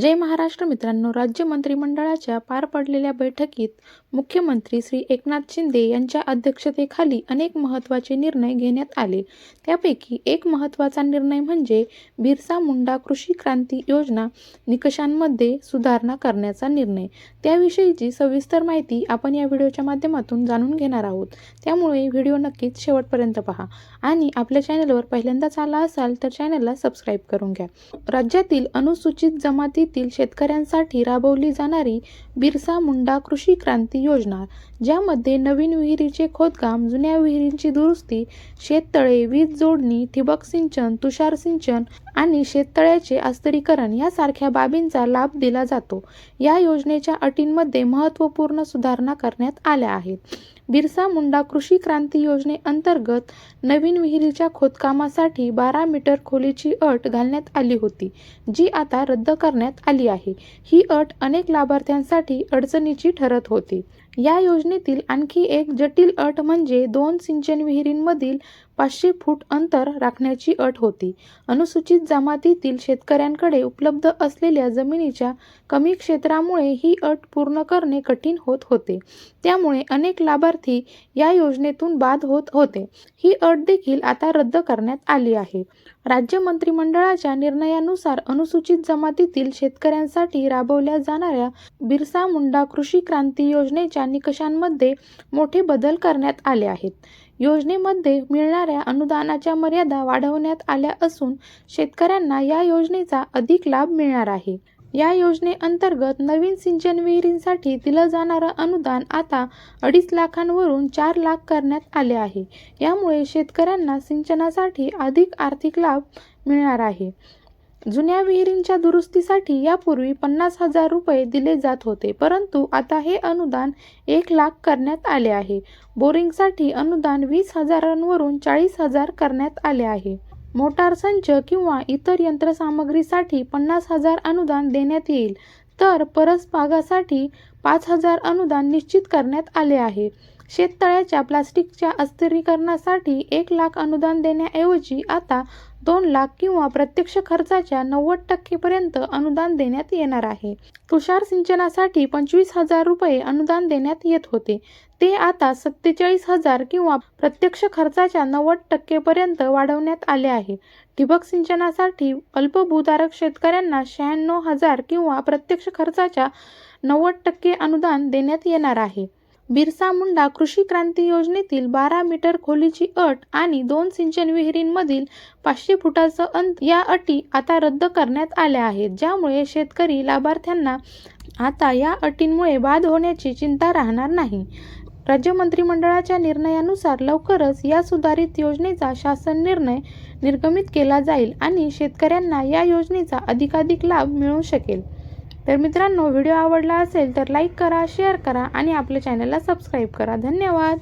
जय महाराष्ट्र मित्रांनो राज्य मंत्रिमंडळाच्या पार पडलेल्या बैठकीत मुख्यमंत्री श्री एकनाथ शिंदे यांच्या अध्यक्षतेखाली अनेक महत्त्वाचे निर्णय घेण्यात आले. त्यापैकी एक महत्त्वाचा निर्णय म्हणजे बिरसा मुंडा कृषी क्रांती योजना निकषांमध्ये सुधारणा करण्याचा निर्णय. त्याविषयीची सविस्तर माहिती आपण या व्हिडिओच्या माध्यमातून जाणून घेणार आहोत. त्यामुळे व्हिडिओ नक्कीच शेवटपर्यंत पहा. आणि आपल्या चॅनलवर पहिल्यांदाच आला असाल तर चॅनलला सबस्क्राईब करून घ्या. राज्यातील अनुसूचित जमातीतील शेतकऱ्यांसाठी राबवली जाणारी बिरसा मुंडा कृषी क्रांती योजना ज्यामध्ये नवीन विहिरीचे खोदकाम जुन्या विहिरींची दुरुस्ती शेततळे वीज जोडणी ठिबक सिंचन तुषार सिंचन आणि शेततळ्याचे अस्तरीकरण यासारख्या बाबींचा लाभ दिला जातो. या योजनेच्या अटींमध्ये महत्त्वपूर्ण सुधारणा करण्यात आल्या आहेत. बिरसा मुंडा कृषी क्रांती योजनेअंतर्गत नवीन विहिरीच्या खोदकामासाठी बारा मीटर खोलीची अट घालण्यात आली होती जी आता रद्द करण्यात आली आहे. ही अट अनेक लाभार्थ्यांसाठी अडचणीची ठरत होती. या योजनेतील आणखी एक जटिल अट म्हणजे दोन सिंचन विहिरींमधील पाचशे फूट अंतर राखण्याची अट होती. अनुसूचित जमातीतील शेतकऱ्यांकडे उपलब्ध असलेल्या जमिनीच्या कमी क्षेत्रामुळे ही अट पूर्ण करणे कठीण होत होते. त्यामुळे अनेक लाभार्थी या योजनेतून बाद होत होते. ही अट देखील आता रद्द करण्यात आली आहे. राज्य मंत्रिमंडळाच्या निर्णयानुसार अनुसूचित जमातीतील शेतकऱ्यांसाठी राबवल्या जाणाऱ्या बिरसा मुंडा कृषी क्रांती योजनेच्या निकषांमध्ये मोठे बदल करण्यात आले आहेत. योजनेमध्ये मिळणाऱ्या अनुदानाच्या मर्यादा वाढवण्यात आल्या असून शेतकऱ्यांना या योजनेचा अधिक लाभ मिळणार आहे. या योजनेअंतर्गत नवीन सिंचन विहिरींसाठी दिलं जाणारं अनुदान आता अडीच लाखांवरून चार लाख करण्यात आले आहे. यामुळे शेतकऱ्यांना सिंचनासाठी अधिक आर्थिक लाभ मिळणार आहे. जुन्या विहिरींच्या दुरुस्तीसाठी यापूर्वी पन्नास हजार रुपये दिले जात होते परंतु आता हे अनुदान एक लाख करण्यात आले आहे. बोरिंगसाठी अनुदान वीस हजारांवरून चाळीस हजार करण्यात आले आहे. मोटार संच किंवा इतर यंत्रसामग्रीसाठी पन्नास हजार अनुदान देण्यात येईल. तर परसबागासाठी पाच हजार अनुदान निश्चित करण्यात आले आहे. शेततळ्याच्या प्लास्टिकच्या अस्थिरीकरणासाठी एक लाख अनुदान देण्याऐवजी आता दोन लाख किंवा प्रत्यक्ष खर्चाच्या नव्वद टक्केपर्यंत अनुदान देण्यात येणार आहे. तुषार सिंचनासाठी पंचवीस हजार रुपये अनुदान देण्यात येत होते. ते आता सत्तेचाळीस हजार किंवा प्रत्यक्ष खर्चाच्या नव्वद टक्केपर्यंत वाढवण्यात आले आहे. ठिबक सिंचनासाठी अल्पभूधारक शेतकऱ्यांना शहाण्णव हजार किंवा प्रत्यक्ष खर्चाच्या नव्वद टक्के अनुदान देण्यात येणार आहे. बिरसा मुंडा कृषी क्रांती योजनेतील बारा मीटर खोलीची अट आणि दोन सिंचन विहिरींमधील पाचशे फुटाचं अंत या अटी आता रद्द करण्यात आल्या आहेत ज्यामुळे शेतकरी लाभार्थ्यांना आता या अटींमुळे बाद होण्याची चिंता राहणार नाही. राज्य मंत्रिमंडळाच्या निर्णयानुसार लवकरच या सुधारित योजनेचा शासन निर्णय निर्गमित केला जाईल आणि शेतकऱ्यांना या योजनेचा अधिकाधिक लाभ मिळू शकेल. तर मित्रांनो व्हिडिओ आवडला असेल तर लाईक करा शेअर करा आणि आपल्या चॅनलला सबस्क्राईब करा. धन्यवाद!